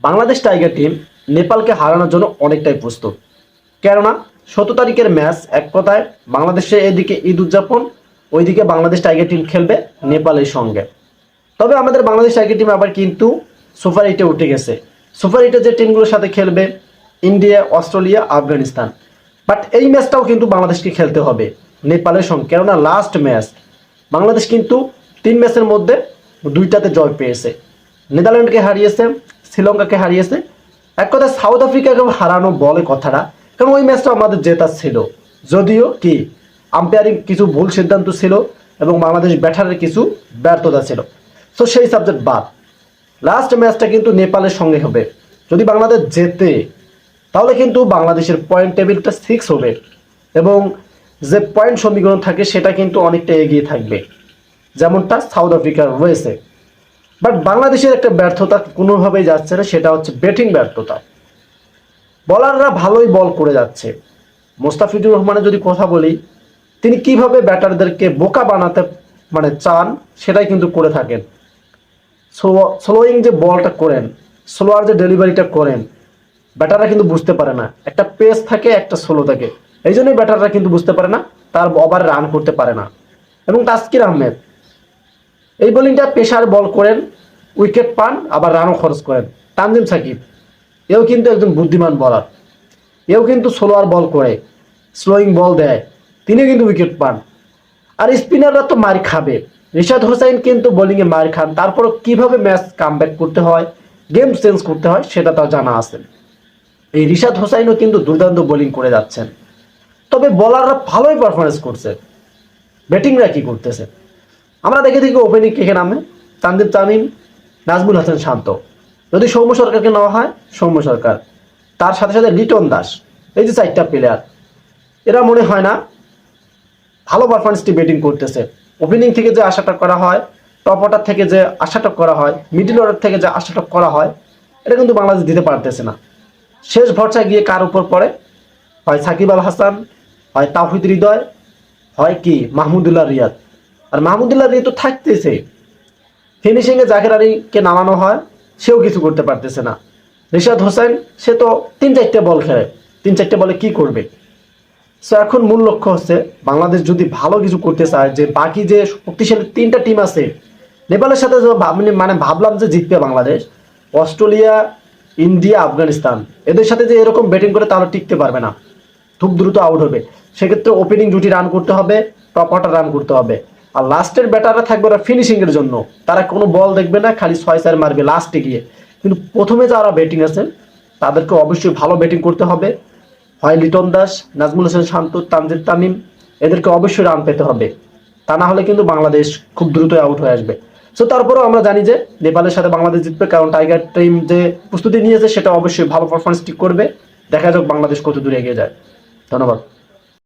Bangladesh tiger team নেপালকে হারানোর জন্য অনেকটাই প্রস্তুত। কেননা, সতেরো তারিখের ম্যাচ এক কথায় বাংলাদেশে এদিকে ঈদ উদযাপন, ওইদিকে বাংলাদেশ টাইগার টিম খেলবে নেপালের সঙ্গে। তবে আমাদের বাংলাদেশ টাইগার টিম আবার কিন্তু সুপার এইটে উঠে গেছে। সুপার এইটে যে টিমগুলোর সাথে খেলবে ইন্ডিয়া, অস্ট্রেলিয়া, আফগানিস্তান। বাট এই ম্যাচটাও কিন্তু বাংলাদেশকে খেলতে হবে নেপালের সঙ্গে। কেননা লাস্ট ম্যাচ বাংলাদেশ কিন্তু তিন ম্যাচের মধ্যে দুইটাতে জয় পেয়েছে। নেদারল্যান্ডকে হারিয়েছে শ্রীলঙ্কাকে হারিয়েছে। এক কথায় সাউথ আফ্রিকাকে হারানো বলে কথাটা, কারণ ওই ম্যাচটা আমাদের জেতার ছিল। যদিও কি, আম্পায়ারিং কিছু ভুল সিদ্ধান্ত ছিল এবং বাংলাদেশ ব্যাটারের কিছু ব্যর্থতা ছিল। তো সেই সাবজেক্ট বাদ। লাস্ট ম্যাচটা কিন্তু নেপালের সঙ্গে হবে। যদি বাংলাদেশ জেতে, তাহলে কিন্তু বাংলাদেশের পয়েন্ট টেবিলটা সিক্স হবে এবং যে পয়েন্ট সমীকরণ থাকে সেটা কিন্তু অনেকটা এগিয়ে থাকবে। যেমনটা সাউথ আফ্রিকার রয়েছে বাট বাংলাদেশের একটা ব্যর্থতা কোনোভাবেই যাচ্ছে না, সেটা হচ্ছে ব্যাটিং ব্যর্থতা। বলাররা ভালোই বল করে যাচ্ছে। মোস্তাফিজুর রহমানের যদি কথা বলি, তিনি কীভাবে ব্যাটারদেরকে বোকা বানাতে মানে চান, সেটাই কিন্তু করে থাকেন। স্লোয়িং যে বলটা করেন স্লোয়ার যে ডেলিভারিটা করেন, ব্যাটাররা কিন্তু বুঝতে পারে না। একটা পেস থাকে, একটা স্লো থাকে। এই জন্যই ব্যাটাররা কিন্তু বুঝতে পারে না, তার ওভারে রান করতে পারে না। এবং তাস্কির আহমেদ এই বোলিংটা পেশার বল করেন, উইকেট পান, আবার রানও খরচ করেন। তানজিম সাকিব, এও কিন্তু একজন বুদ্ধিমান বলার এও কিন্তু স্লোয়ার বল করে স্লোয়িং বল দেয়। তিনি কিন্তু উইকেট পান। আর স্পিনাররা তো মার খাবে। রিশাদ হোসাইন কিন্তু বোলিংয়ে মার খান। তারপরও কীভাবে ম্যাচ কামব্যাক করতে হয় গেম চেঞ্জ করতে হয়, সেটা তার জানা আছে। এই রিশাদ হোসাইনও কিন্তু দুর্দান্ত বোলিং করে যাচ্ছেন। তবে বলাররা ভালোই পারফরমেন্স করছে। ব্যাটিংরা কি করতেছে? আমরা দেখে দেখি ওপেনিং কে কে নামে? তানদীপ তামিম নাজমুল হাসান শান্ত। যদি সৌম্য সরকারকে নেওয়া হয়, সৌম্য সরকার। তার সাথে সাথে লিটন দাস। এই যে চারটা প্লেয়ার এরা মনে হয় না ভালো পারফরমেন্সটি ব্যাটিং করতেছে। ওপেনিং থেকে যে আশাটা করা হয় টপ অর্ডার থেকে যে আশাটা করা হয় মিডিল অর্ডার থেকে যে আশাটা করা হয়, এটা কিন্তু বাংলাদেশ দিতে পারতেছে না। শেষ ভরসায় গিয়ে কার উপর পড়ে? হয় সাকিব আল হাসান, হয় তাহিদ হৃদয়, হয় কি? মাহমুদুল্লাহ রিয়াদ। আর মাহমুদুল্লাহ রিয়াদ তো থাকতেছে ফিনিশিংয়ে জাকের আলীকে নামানো হয়, সেও কিছু করতে পারতেছে না। রিশাদ হোসেন, সে তো তিন চারটে বল খেলে। তিন চারটে বলে কি করবে? সো এখন মূল লক্ষ্য হচ্ছে, বাংলাদেশ যদি ভালো কিছু করতে চায়, যে বাকি যে শক্তিশালী তিনটা টিম আছে, নেপালের সাথে মানে ভাবলাম যে জিতবে বাংলাদেশ, অস্ট্রেলিয়া, ইন্ডিয়া, আফগানিস্তান, এদের সাথে যে এরকম ব্যাটিং করে তারা টিকতে পারবে না। খুব দ্রুত আউট হবে। সেক্ষেত্রে ওপেনিং জুটি রান করতে হবে টপ অর্ডার রান করতে হবে। আর লাস্টের ব্যাটাররা থাকবে ওরা ফিনিশিং এর জন্য। তারা কোনো বল দেখবে না, খালি ছয় চার মারবে লাস্টে গিয়ে। কিন্তু প্রথমে যারা ব্যাটিং আছেন, তাদেরকে অবশ্যই ভালো ব্যাটিং করতে হবে। হয় লিটন দাস, নাজমুল হোসেন শান্ত তানজিদ তামিম, এদেরকে অবশ্যই রান পেতে হবে। তা না হলে কিন্তু বাংলাদেশ খুব দ্রুত আউট হয়ে আসবে। সো তারপরেও আমরা জানি যে, নেপালের সাথে বাংলাদেশ জিতবে, কারণ টাইগার টিম যে প্রস্তুতি নিয়েছে, সেটা অবশ্যই ভালো পারফরমেন্স ঠিক করবে। দেখা যাক বাংলাদেশ কত দূরে এগিয়ে যায়। ধন্যবাদ।